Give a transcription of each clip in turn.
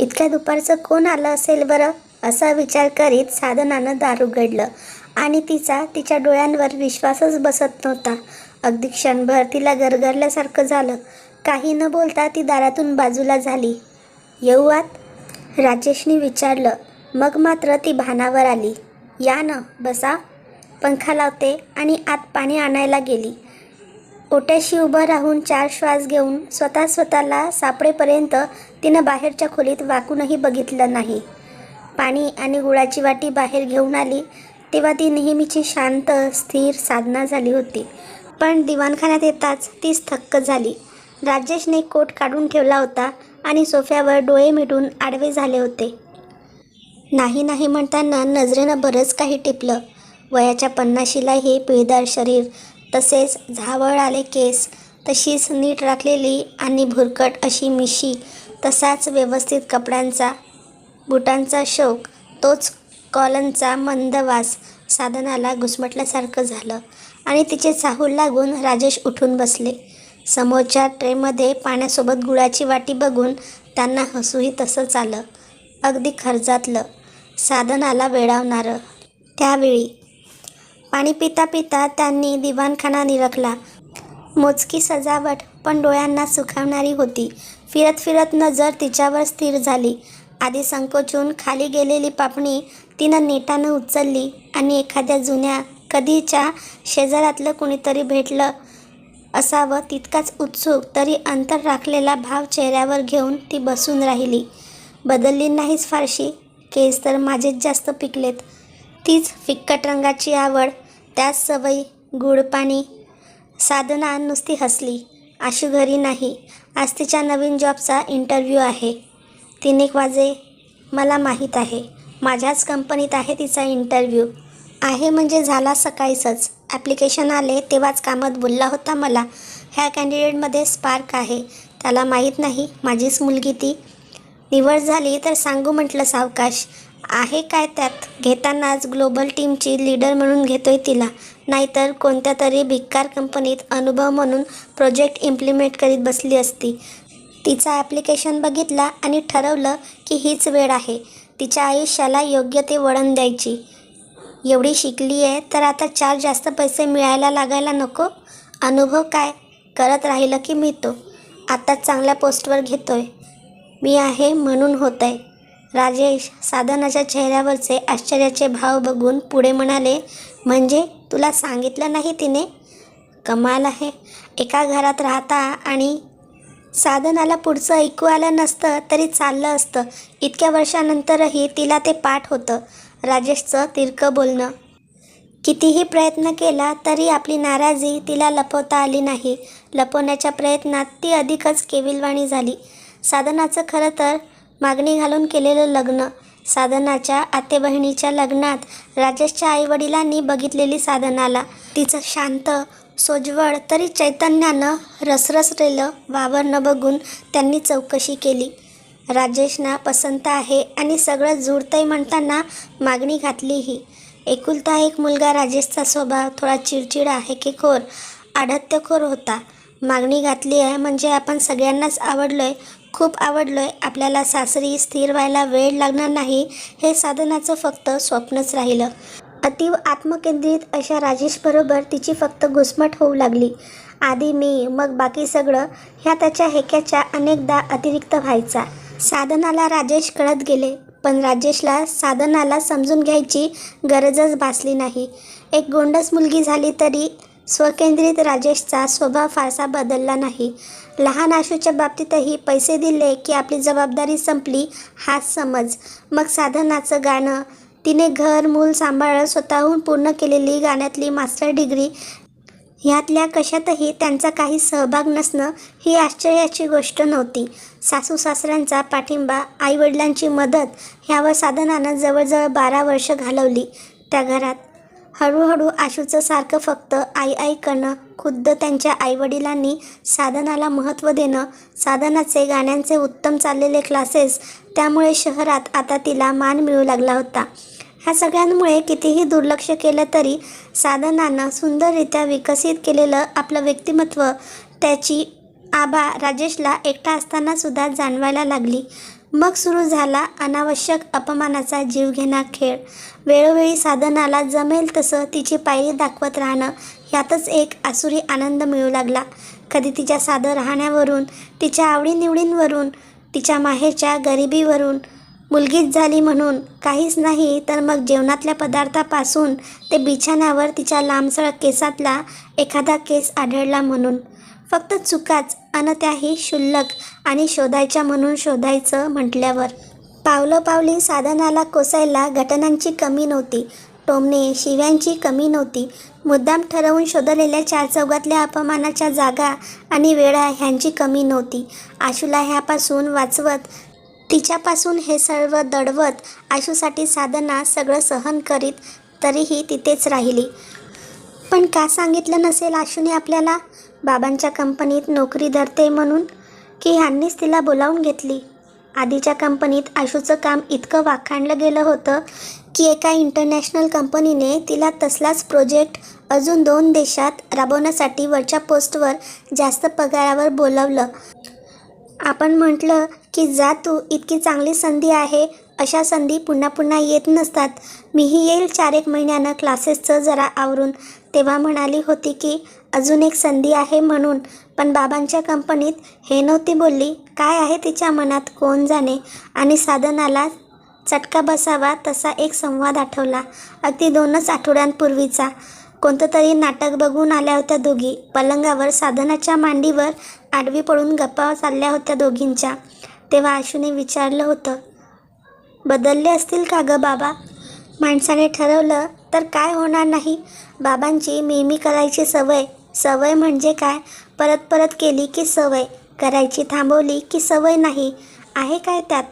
इतक्या दुपारचं कोण आलं असेल बरं? असा विचार करीत साधनानं दार उघडलं आणि तिचा तिच्या डोळ्यांवर विश्वासच बसत नव्हता. अगदी क्षणभर तिला गरगरल्यासारखं झालं. काही न बोलता ती दारातून बाजूला झाली. येऊ आत. राजेशने विचारलं. मग मात्र ती भानावर आली. या ना बसा. पंखा लावते आणि आत पाणी आणायला गेली. ओट्याशी उभं राहून चार श्वास घेऊन स्वतः स्वतःला सापडेपर्यंत तिनं बाहेरच्या खोलीत वाकूनही बघितलं नाही. पाणी आणि गुळाची वाटी बाहेर घेऊन आली तेव्हा ती नेहमीची शांत स्थिर साधना झाली होती. पण दिवाणखान्यात येताच तीच थक्क झाली. राजेशने कोट काढून ठेवला होता आणि सोफ्यावर डोळे मिटून आडवे झाले होते. नाही नाही म्हणताना नजरेनं बरंच काही टिपलं. वयाच्या पन्नाशीला हे पिळदार शरीर तसेच झावळ आले केस तशीच नीट राखलेली आणि भुरकट अशी मिशी तसाच व्यवस्थित कपड्यांचा बुटांचा शौक तोच कॉलनचा मंदवास साधनाला घुसमटल्यासारखं झालं आणि तिचे चाहूल लागून राजेश उठून बसले. समोरच्या ट्रेमध्ये पाण्यासोबत गुळाची वाटी बघून त्यांना हसूही तसंच आलं अगदी खर्चातलं साधनाला वेळावणारं त्यावेळी पाणी पिता पिता त्यांनी दिवाणखाना निरखला. मोजकी सजावट पण डोळ्यांना सुखावणारी होती. फिरत फिरत नजर तिच्यावर स्थिर झाली. आधी संकोचून खाली गेलेली पापणी तिनं नेटानं उचलली आणि एखाद्या जुन्या कधीच्या शेजारातलं कुणीतरी भेटलं असावं तितकाच उत्सुक तरी अंतर राखलेला भाव चेहऱ्यावर घेऊन ती बसून राहिली. बदलली नाहीच फारशी. केस तर माझेच जास्त पिकलेत. तीच फिक्कट रंगाची आवड त्याच सवयी गुडपाणी साधना नुसती हसली. आशू घरी नाही. आज तिच्या नवीन जॉबचा इंटरव्ह्यू आहे. तीन एक वाजे मला माहीत आहे. माझ्याच कंपनीत आहे तिचा इंटरव्ह्यू आहे म्हणजे झाला सकाळीचंच. ॲप्लिकेशन आले तेव्हाच कामात बोलला होता मला. ह्या कॅन्डिडेटमध्ये स्पार्क आहे. त्याला माहीत नाही. माझीच मुलगी ती. निवड झाली तर सांगू म्हटलं सावकाश. आहे काय त्यात? घेतानाच ग्लोबल टीमची लीडर म्हणून घेतोय तिला. नाहीतर कोणत्या तरी भिक्कार कंपनीत अनुभव म्हणून प्रोजेक्ट इम्प्लिमेंट करीत बसली असती. तिचा ॲप्लिकेशन बघितला आणि ठरवलं की हीच वेळ आहे. तिच्या आयुष्याला योग्य ते वळण द्यायची. एवढी शिकली आहे तर आता चार जास्त पैसे मिळायला लागायला नको? अनुभव काय? करत राहिलं की मिळतो. आता चांगल्या पोस्टवर घेतोय. मी आहे म्हणून होत आहे राजेश साधनाच्या चेहऱ्यावरचे आश्चर्याचे भाव बघून पुढे म्हणाले म्हणजे तुला सांगितलं नाही तिने? कमाल आहे. एका घरात राहता आणि साधनाला पुढचं ऐकू आलं नसतं तरी चाललं असतं. इतक्या वर्षानंतरही तिला ते पाठ होतं. राजेशचं तिरकं बोलणं. कितीही प्रयत्न केला तरी आपली नाराजी तिला लपवता आली नाही. लपवण्याच्या प्रयत्नात ती अधिकच केविलवाणी झाली. साधनाचं खरं तर मागणी घालून केलेलं लग्न. साधनाच्या आते बहिणीच्या लग्नात राजेशच्या आईवडिलांनी बघितलेली साधनाला. तिचं शांत सोज्वळ तरी चैतन्यानं रसरसलेलं वावरणं बघून त्यांनी चौकशी केली. राजेशना पसंत आहे आणि सगळं जुळतंय म्हणताना मागणी घातलीही एकुलता एक मुलगा राजेशचा स्वभाव थोडा चिडचिड आहे की खोर आढत्यखोर होता. मागणी घातली आहे म्हणजे आपण सगळ्यांनाच आवडलो आहे खूप आवडलो आहे आपल्याला सासरी स्थिर व्हायला वेळ लागणार नाही. हे साधनाचं फक्त स्वप्नच राहिलं. अतीव आत्मकेंद्रित अशा राजेशबरोबर तिची फक्त घुसमट होऊ लागली. आधी मी मग बाकी सगळं ह्या त्याच्या हेक्याच्या अनेकदा अतिरिक्त व्हायचा. साधनाला राजेश कळत गेले पण राजेशला साधनाला समजून घ्यायची गरजच भासली नाही. एक गोंडस मुलगी झाली तरी स्वकेंद्रित राजेशचा स्वभाव फारसा बदलला नाही. लहान आशूच्या बाबतीतही पैसे दिले की आपली जबाबदारी संपली हाच समज. मग साधनाचं गाणं तिने घर मूल सांभाळत स्वतःहून पूर्ण केलेली गाण्यातली मास्टर डिग्री ह्यातल्या कशातही त्यांचा काही सहभाग नसणं ही आश्चर्याची गोष्ट नव्हती. सासू सासऱ्यांचा पाठिंबा आईवडिलांची मदत ह्यावर साधनानं जवळजवळ बारा वर्ष घालवली. त्या घरात हळूहळू आशूचं सारखं फक्त आई आई करणं खुद्द त्यांच्या आईवडिलांनी साधनाला महत्त्व देणं साधनाचे गाण्यांचे उत्तम चाललेले क्लासेस त्यामुळे शहरात आता तिला मान मिळू लागला होता. ह्या सगळ्यांमुळे कितीही दुर्लक्ष केलं तरी साधनानं सुंदररित्या विकसित केलेलं आपलं व्यक्तिमत्व त्याची आबा राजेशला एकटा असतानासुद्धा जाणवायला लागली. मग सुरू झाला अनावश्यक अपमानाचा जीवघेणा खेळ. वेळोवेळी साधनाला जमेल तसं तिची पायरी दाखवत राहणं ह्यातच एक आसुरी आनंद मिळू लागला. कधी तिच्या साधं राहण्यावरून तिच्या आवडीनिवडींवरून तिच्या माहेरच्या गरिबीवरून मुलगीच झाली म्हणून काहीच नाही तर मग जेवणातल्या पदार्थापासून ते बिछाण्यावर तिच्या लांबसळ केसातला एखादा केस आढळला म्हणून. फक्त चुकाच अन त्याही क्षुल्लक आणि शोधायच्या म्हणून शोधायचं म्हटल्यावर. पावलं पावली साधनाला कोसायला घटनांची कमी नव्हती. टोमणे शिव्यांची कमी नव्हती. मुद्दाम ठरवून शोधलेल्या चार चौघातल्या अपमानाच्या जागा आणि वेळा ह्यांची कमी नव्हती. आशूला ह्यापासून वाचवत तिच्यापासून हे सर्व दडवत आशूसाठी साधना सगळं सहन करीत तरीही तिथेच राहिली. पण का सांगितलं नसेल आशूने आपल्याला? बाबांच्या कंपनीत नोकरी धरते म्हणून की ह्यांनीच तिला बोलावून घेतली. आधीच्या कंपनीत आशूचं काम इतकं वाखाणलं गेलं होतं की एका इंटरनॅशनल कंपनीने तिला तसलाच प्रोजेक्ट अजून दोन देशात राबवण्यासाठी वरच्या पोस्टवर जास्त पगारावर बोलवलं. आपण म्हटलं की जा तू इतकी चांगली संधी आहे अशा संधी पुन्हा पुन्हा येत नसतात. मीही येईल चार एक महिन्यानं क्लासेसचं जरा आवरून. तेव्हा म्हणाली होती की अजून एक संधी आहे म्हणून. पण बाबांच्या कंपनीत हे नव्हती बोलली. काय आहे तिच्या मनात कोण जाणे? आणि साधनाला चटका बसावा तसा एक संवाद आठवला. अगदी दोनच आठवड्यांपूर्वीचा. कोणतं तरी नाटक बघून आल्या होत्या दोघी. पलंगावर साधनाच्या मांडीवर आडवी पडून गप्पा चालल्या होत्या दोघींच्या. तेव्हा आशूने विचारलं होतं बदलले असतील का गं बाबा? माणसाने ठरवलं तर काय होणार नाही? बाबांची मेमी करायची सवय सवय म्हणजे काय? परत परत केली की सवय करायची थांबवली की सवय नाही आहे काय त्यात?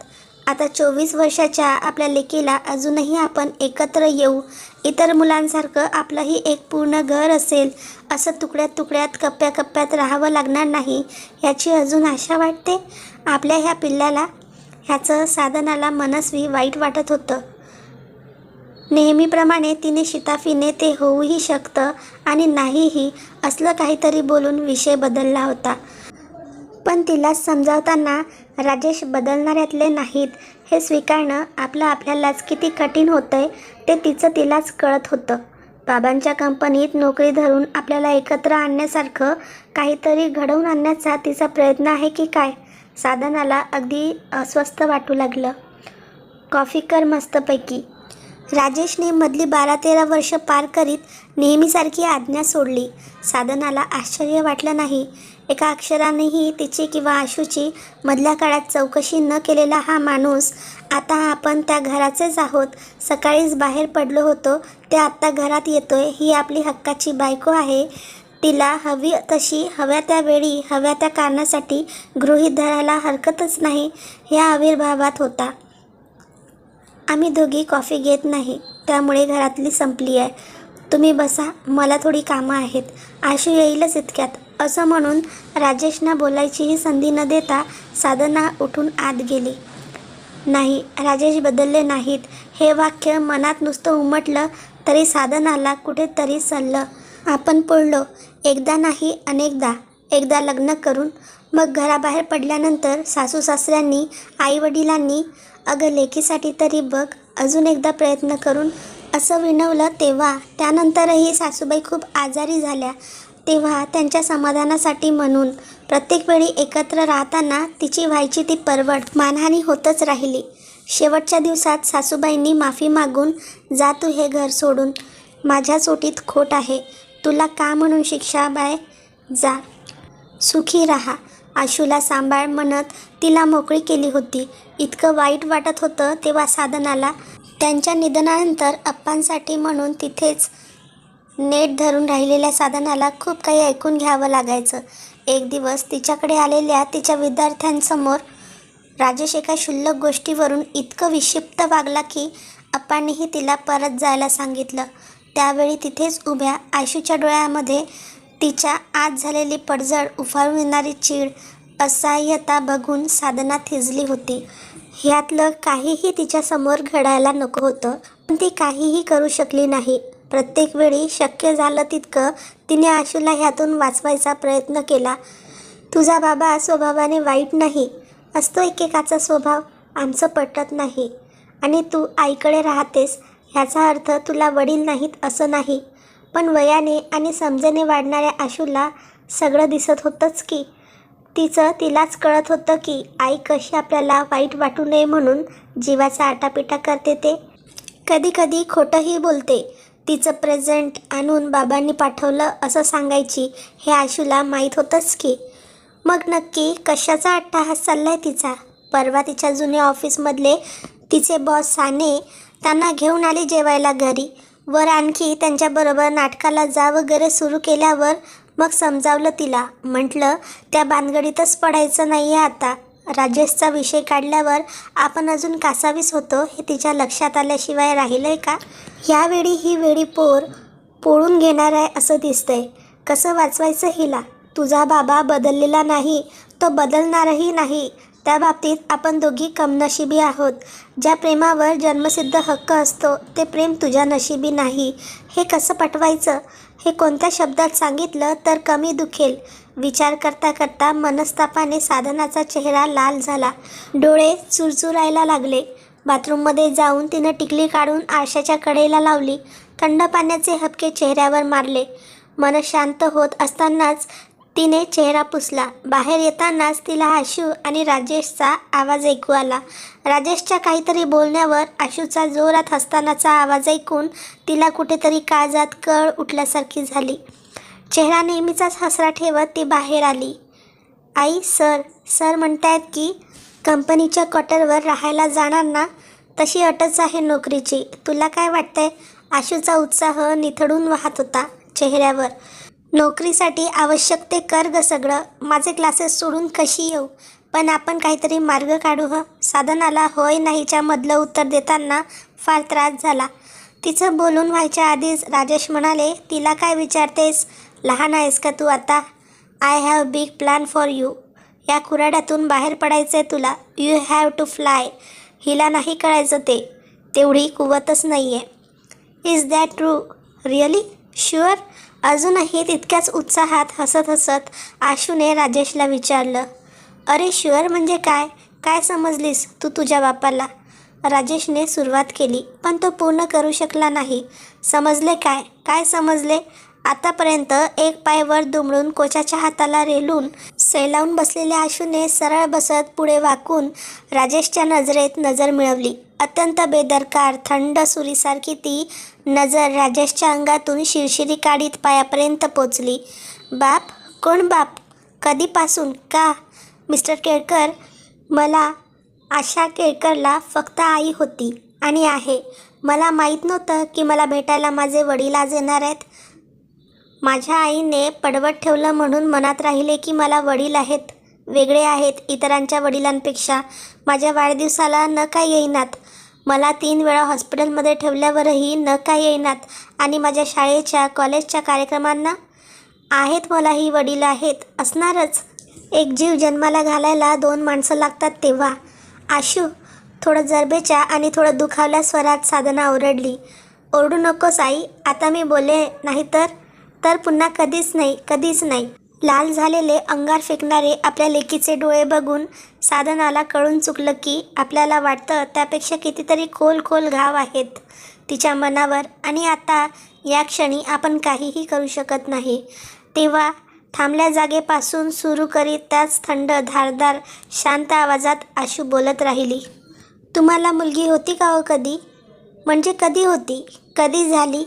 आता चोवीस वर्षाच्या आपल्या लेकीला अजूनही आपण एकत्र येऊ इतर मुलांसारखं आपलंही एक पूर्ण घर असेल असं तुकड्यात तुकड्यात कप्प्या कप्प्यात राहावं लागणार नाही याची अजून आशा वाटते? आपल्या ह्या पिल्ल्याला ह्याचं साधनाला मनस्वी वाईट वाटत होतं. नेहमीप्रमाणे तिने शिताफीने ते होऊही शकतं आणि नाहीही असलं काहीतरी बोलून विषय बदलला होता. पण तिला समजावताना राजेश बदलणाऱ्यातले नाहीत हे स्वीकारणं आपलं आपल्यालाच किती कठीण होतंय ते तिचं तिलाच कळत होतं. बाबांच्या कंपनीत नोकरी धरून आपल्याला एकत्र आणण्यासारखं काहीतरी घडवून आणण्याचा तिचा प्रयत्न आहे की काय? साधनाला अगदी अस्वस्थ वाटू लागलं. कॉफी कर मस्तपैकी. राजेशने मधली बारा तेरा वर्ष पार करीत नेहमीसारखी आज्ञा सोडली. साधनाला आश्चर्य वाटलं नाही. एका अक्षरानेही तिची किंवा आशूची मधल्या काळात चौकशी न केलेला हा माणूस आता आपण त्या घराचेच आहोत. सकाळीच बाहेर पडलो होतो ते आत्ता घरात येतोय ही आपली हक्काची बायको आहे. तिला हवी तशी हव्या त्या वेळी हव्या त्या कारणासाठी गृहीत धरायला हरकतच नाही ह्या आविर्भावात होता. आम्ही दोघी कॉफी घेत नाही त्यामुळे घरातली संपली आहे. तुम्ही बसा मला थोडी कामं आहेत. आशू येईलच इतक्यात. असं म्हणून राजेशना बोलायचीही संधी न देता साधना उठून आत गेली. नाही राजेश बदलले नाहीत. हे वाक्य मनात नुसतं उमटलं तरी साधनाला कुठेतरी सल्लं. आपण पडलो एकदा नाही अनेकदा. एकदा लग्न करून. मग घराबाहेर पडल्यानंतर सासू सासऱ्यांनी आईवडिलांनी अगं लेखीसाठी तरी बघ अजून एकदा प्रयत्न करून. असं विनवलं तेव्हा. त्यानंतरही सासूबाई खूप आजारी झाल्या. तेव्हा त्यांच्या समाधानासाठी म्हणून. प्रत्येक वेळी एकत्र राहताना तिची व्हायची ती परवड मानहानी होतच राहिली. शेवटच्या दिवसात सासूबाईंनी माफी मागून जा तू हे घर सोडून. माझ्या सोटीत खोट आहे. तुला का म्हणून शिक्षा बाय? जा. सुखी राहा. आशूला सांभाळ म्हणत तिला मोकळी केली होती. इतकं वाईट वाटत होतं तेव्हा साधनाला. त्यांच्या निधनानंतर अप्पांसाठी म्हणून तिथेच नेट धरून राहिलेल्या साधनाला खूप काही ऐकून घ्यावं लागायचं. एक दिवस तिच्याकडे आलेल्या तिच्या विद्यार्थ्यांसमोर राजेश एका क्षुल्लक गोष्टीवरून इतकं विक्षिप्त वागला की अप्पांनीही तिला परत जायला सांगितलं. त्यावेळी तिथेच उभ्या आयशूच्या डोळ्यामध्ये तिच्या आत झालेली पडझड उफाळून येणारी चीड असहाय्यता बघून साधना थिजली होती. ह्यातलं काहीही तिच्यासमोर घडायला नको होतं पण ती काहीही करू शकली नाही. प्रत्येक वेळी शक्य झालं तितकं तिने आशूला ह्यातून वाचवायचा प्रयत्न केला. तुझा बाबा स्वभावाने वाईट नाही असतो एकेकाचा स्वभाव आमचं पटत नाही. आणि तू आईकडे राहतेस ह्याचा अर्थ तुला वडील नाहीत असं नाही. पण वयाने आणि समजेने वाढणाऱ्या आशूला सगळं दिसत होतंच की. तिचं तिलाच कळत होतं की आई कशी आपल्याला वाईट वाटू नये म्हणून जीवाचा आटापिटा करते ते. कधी कधी खोटंही बोलते. तिचं प्रेझेंट आणून बाबांनी पाठवलं असं सांगायची हे आशूला माहीत होतंच की. मग नक्की कशाचा अट्टाहास आहे तिचा? परवा तिच्या जुन्या ऑफिसमधले तिचे बॉस साने त्यांना घेऊन आले जेवायला घरी. वर आणखी त्यांच्याबरोबर नाटकाला जा वगैरे सुरू केल्यावर मग समजावलं तिला. म्हटलं त्या भानगडीतच पडायचं नाही आहे आता. राजेशचा विषय काढल्यावर आपण अजून कासावीस होतो हे तिच्या लक्षात आल्याशिवाय राहिलं आहे का? ह्यावेळी ही वेळी पोर पोळून घेणार आहे असं दिसतंय. कसं वाचवायचं हिला? तुझा बाबा बदललेला नाही तो बदलणारही नाही. त्या बाबतीत आपण दोघी कमनशिबी आहोत. ज्या प्रेमावर जन्मसिद्ध हक्क असतो ते प्रेम तुझ्या नशिबी नाही. हे कसं पटवायचं? हे कोणत्या शब्दात सांगितलं तर कमी दुखेल? विचार करता करता मनस्तापाने साधनाचा चेहरा लाल झाला. डोळे चुरचुरायला लागले. बाथरूममध्ये जाऊन तिनं टिकली काढून आरशाच्या कडेला लावली. थंड पाण्याचे हपके चेहऱ्यावर मारले. मन शांत होत असतानाच तिने चेहरा पुसला. बाहेर येतानाच तिला आशू आणि राजेशचा आवाज ऐकू आला. राजेशच्या काहीतरी बोलण्यावर आशूचा जोरात हसतानाचा आवाज ऐकून तिला कुठेतरी काळजात कळ उठल्यासारखी झाली. चेहरा नेहमीचाच हसरा ठेवत ती बाहेर आली. आई सर. सर म्हणतायत की कंपनीच्या क्वार्टरवर राहायला जाणार ना तशी अटच आहे नोकरीची. तुला काय वाटतंय? आशूचा उत्साह निथडून वाहत होता चेहऱ्यावर. नोकरीसाठी आवश्यक ते कर ग सगळं. माझे क्लासेस सोडून कशी येऊ? पण आपण काहीतरी मार्ग काढू ह? साधनाला होय नाहीच्या मधलं उत्तर देताना फार त्रास झाला. तिचं बोलून व्हायच्या आधीच राजेश म्हणाले तिला काय विचारतेस? लहान आहेस का तू आता? I have big plan for you या कुराड्यातून बाहेर पडायचं आहे तुला. यू हॅव टू फ्लाय हिला नाही कळायचं ते. तेवढी कुवतच नाही आहे is that true really sure अजूनही तितक्याच उत्साहात हसत हसत आशूने राजेशला विचारलं अरे शुअर म्हणजे काय? काय समजलीस तू तुझ्या बापाला? राजेशने सुरुवात केली पण तो पूर्ण करू शकला नाही. समजले काय? काय समजले? आतापर्यंत एक पाय वर दुमडून कोचाच्या हाताला रेलून सैलावून बसलेल्या आशूने सरळ बसत पुढे वाकून राजेशच्या नजरेत नजर मिळवली. अत्यंत बेदरकार थंड सुरीसारखी ती नजर राजेशच्या अंगातून शिरशिरी काढीत पायापर्यंत पोचली. बाप कोण बाप? कधीपासून? का? मिस्टर केळकर मला आशा केळकरला फक्त आई होती आणि आहे. मला माहीत नव्हतं की मला भेटायला माझे वडील आज येणार आहेत. माझ्या आईने पडवत ठेवलं म्हणून मनात राहिले की मला वडील आहेत वेगळे आहेत इतरांच्या वडिलांपेक्षा. माझ्या वाढदिवसाला न काय येईनात. मला तीन वेळा हॉस्पिटलमध्ये ठेवल्यावरही न काय येईनात. आणि माझ्या शाळेच्या कॉलेजच्या कार्यक्रमांना आहेत मलाही वडील आहेत असणारच. एक जीव जन्माला घालायला दोन माणसं लागतात तेव्हा. आशू थोडं जरबेच्या आणि थोडं दुखावल्या स्वरात साधना ओरडली. ओरडू नकोस आई आता मी बोलले नाही तर? तर पुन्हा कधीच नाही कधीच नाही. लाल झालेले अंगार फेकणारे आपल्या लेकीचे डोळे बघून साधनाला कळून चुकलं की आपल्याला वाटतं त्यापेक्षा कितीतरी खोल खोल घाव आहेत तिच्या मनावर. आणि आता या क्षणी आपण काहीही करू शकत नाही. तेव्हा थांबल्या जागेपासून सुरू करीत त्याच थंड धारदार शांत आवाजात आशू बोलत राहिली तुम्हाला मुलगी होती का हो कधी? म्हणजे कधी होती? कधी झाली?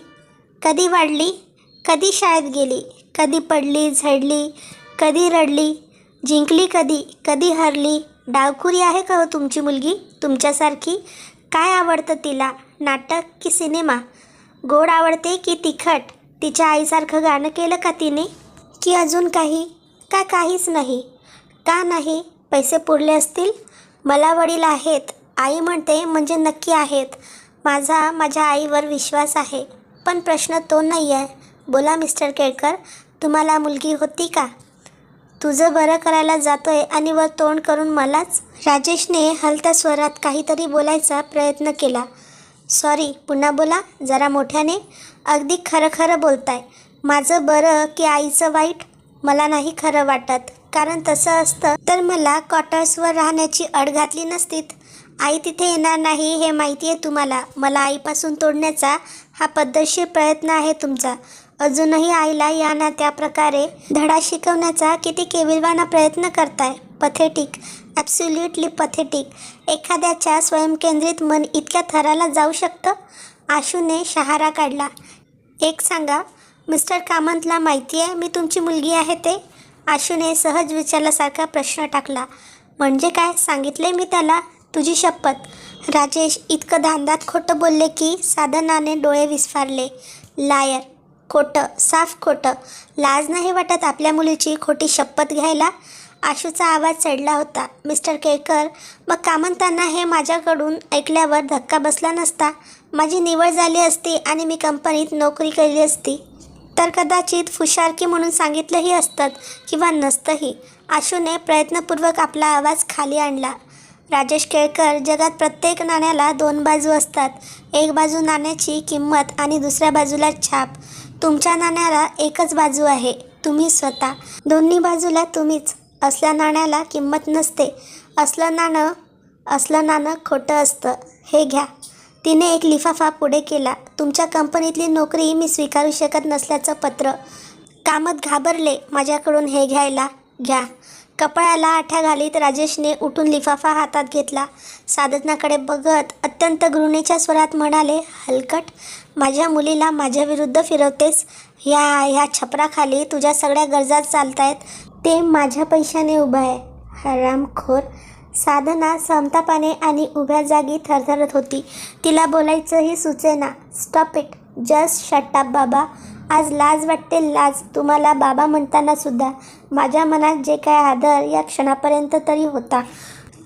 कधी वाढली? कधी शाळेत गेली? कधी पडली झडली? कधी रडली? जिंकली कधी? कधी हरली? डावखुरी आहे का हो तुमची मुलगी? तुमच्यासारखी? काय आवडतं तिला? नाटक की सिनेमा? गोड आवडते की तिखट? तिच्या आईसारखं गाणं केलं का तिने? की अजून काही? का काहीच नाही? का नाही? पैसे पुरले असतील? मला वडील आहेत. आई म्हणते म्हणजे नक्की आहेत. माझा माझ्या आईवर विश्वास आहे. पण प्रश्न तो नाही आहे बोला मिस्टर केळकर तुम्हाला मुलगी होती का? तुझं बरं करायला जातोय आणि वर तोंड करून मलाच? राजेशने हलत्या स्वरात काहीतरी बोलायचा प्रयत्न केला. सॉरी पुन्हा बोला जरा मोठ्याने. अगदी खरं खरं बोलताय. माझं बरं की आईचं वाईट? मला नाही खरं वाटत. कारण तसं असतं. तर मला क्वार्टर्सवर राहण्याची अड घातली नसतीत. आई तिथे येणार नाही हे माहिती आहे तुम्हाला. मला आईपासून तोडण्याचा हा पद्धतशीर प्रयत्न आहे तुमचा. अजूनही आईला या ना त्या प्रकारे धडा शिकवण्याचा किती केविलवाना प्रयत्न करताय. पथेटिक ॲब्सोल्युटली पथेटिक एखाद्याच्या स्वयंकेंद्रित मन इतक्या थराला जाऊ शकतं? आशूने शहारा काढला. एक सांगा मिस्टर कामंतला माहिती आहे मी तुमची मुलगी आहे ते? आशूने सहज विचारल्यासारखा प्रश्न टाकला. म्हणजे काय? सांगितले मी त्याला? तुझी शपथ. राजेश इतकं धांदात खोटं बोलले की साधनाने डोळे विस्फारले. लायर खोटं साफ खोटं. लाज नाही वाटत आपल्या मुलीची खोटी शपथ घ्यायला? आशूचा आवाज चढला होता. मिस्टर केळकर मग कामंतांना हे माझ्याकडून ऐकल्यावर धक्का बसला नसता? माझी निवड झाली असती आणि मी कंपनीत नोकरी केली असती. तर कदाचित फुशारकी म्हणून सांगितलंही असतं किंवा नसतंही. आशूने प्रयत्नपूर्वक आपला आवाज खाली आणला. राजेश केळकर जगात प्रत्येक नाण्याला दोन बाजू असतात. एक बाजू नाण्याची किंमत आणि दुसऱ्या बाजूला छाप. तुमच्या नाण्याला एकच बाजू आहे तुम्ही स्वतः. दोन्ही बाजूला तुम्हीच. असल्या नाण्याला किंमत नसते. असलं नाणं असलं नाणं खोटं असतं. हे घ्या. तिने एक लिफाफा पुढे केला. तुमच्या कंपनीतली नोकरी मी स्वीकारू शकत नसल्याचं पत्र. कामत घाबरले माझ्याकडून हे घ्यायला. घ्या. कपाळाला आठ्या घालीत राजेशने उठून लिफाफा हातात घेतला. साधनाकडे बघत अत्यंत घृणेच्या स्वरात म्हणाले हलकट माझ्या मुलीला माझ्या विरुद्ध फिरवतेस. ह्या ह्या छपराखाली तुझ्या सगळ्या गरजा चालतायत. ते माझ्या पैशाने उभं आहे. हरामखोर. साधना समतापाने आणि उभ्या जागी थरथरत होती. तिला बोलायचंही सुचेना. स्टॉप इट जस्ट शट बाबा. आज लाज वाटते लाज. तुम्हाला बाबा म्हणताना सुद्धा. माझ्या मनात जे काय आदर या क्षणापर्यंत तरी होता.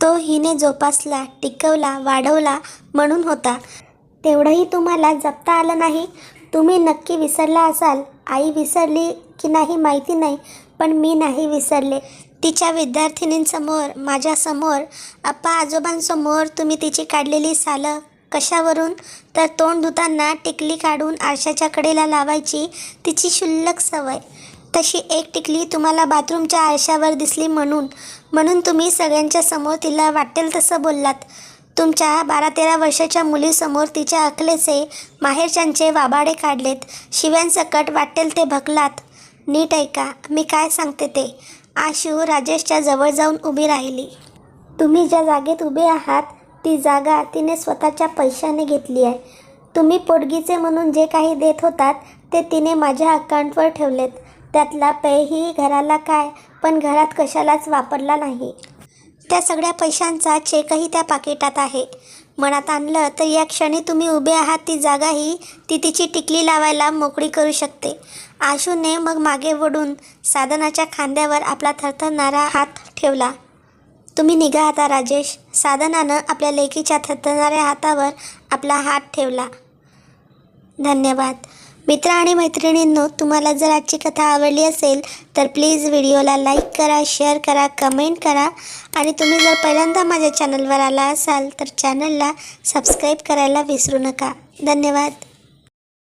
तो हिने जोपासला टिकवला वाढवला म्हणून होता. तेवढंही तुम्हाला जपता आलं नाही? तुम्ही नक्की विसरला असाल? आई विसरली की नाही माहिती नाही पण मी नाही विसरले. तिच्या विद्यार्थिनींसमोर माझ्यासमोर आप्पा आजोबांसमोर तुम्ही तिची काढलेली सालं कशावरून? तर तोंड धुताना टिकली काढून आरशाच्या कडेला लावायची तिची क्षुल्लक सवय. तशी एक टिकली तुम्हाला बाथरूमच्या आरशावर दिसली म्हणून. म्हणून तुम्ही सगळ्यांच्या समोर तिला वाटेल तसं बोललात. तुमच्या बारा तेरा वर्षाच्या मुलीसमोर तिच्या अकलेचे माहेरच्यांचे वाबाडे काढलेत. शिव्यांसकट वाटेल ते भकलात नीट ऐका मी काय सांगते ते? आशू राजेशच्या जवळ जाऊन उभी राहिली. तुम्ही ज्या जागेत उभे आहात ती जागा तिने स्वतःच्या पैशाने घेतली आहे. तुम्ही पोटगीचे म्हणून जे काही देत होतात ते तिने माझ्या अकाउंटवर ठेवलेत. त्यातला पेही घराला काय? पण घरात कशालाच वापरला नाही. त्या सगळ्या पैशांचा चेकही त्या पाकिटात आहे. मनात आणलं तर या क्षणी तुम्ही उभे आहात ती जागाही ती तिची टिकली लावायला मोकळी करू शकते. आशूने मग मागे वडून साधनाच्या खांद्यावर आपला थरथरणारा हात ठेवला. तुम्ही निघा आता राजेश. साधनानं आपल्या लेकीच्या थरथरणाऱ्या हातावर आपला हात ठेवला. धन्यवाद. मित्र आणि मैत्रिणींनो तुम्हाला जर आजची कथा आवडली असेल तर प्लीज व्हिडिओला लाईक करा शेअर करा कमेंट करा. आणि तुम्ही जर पहिल्यांदा माझ्या चॅनलवर आला असाल तर चॅनलला सबस्क्राईब करायला विसरू नका. धन्यवाद.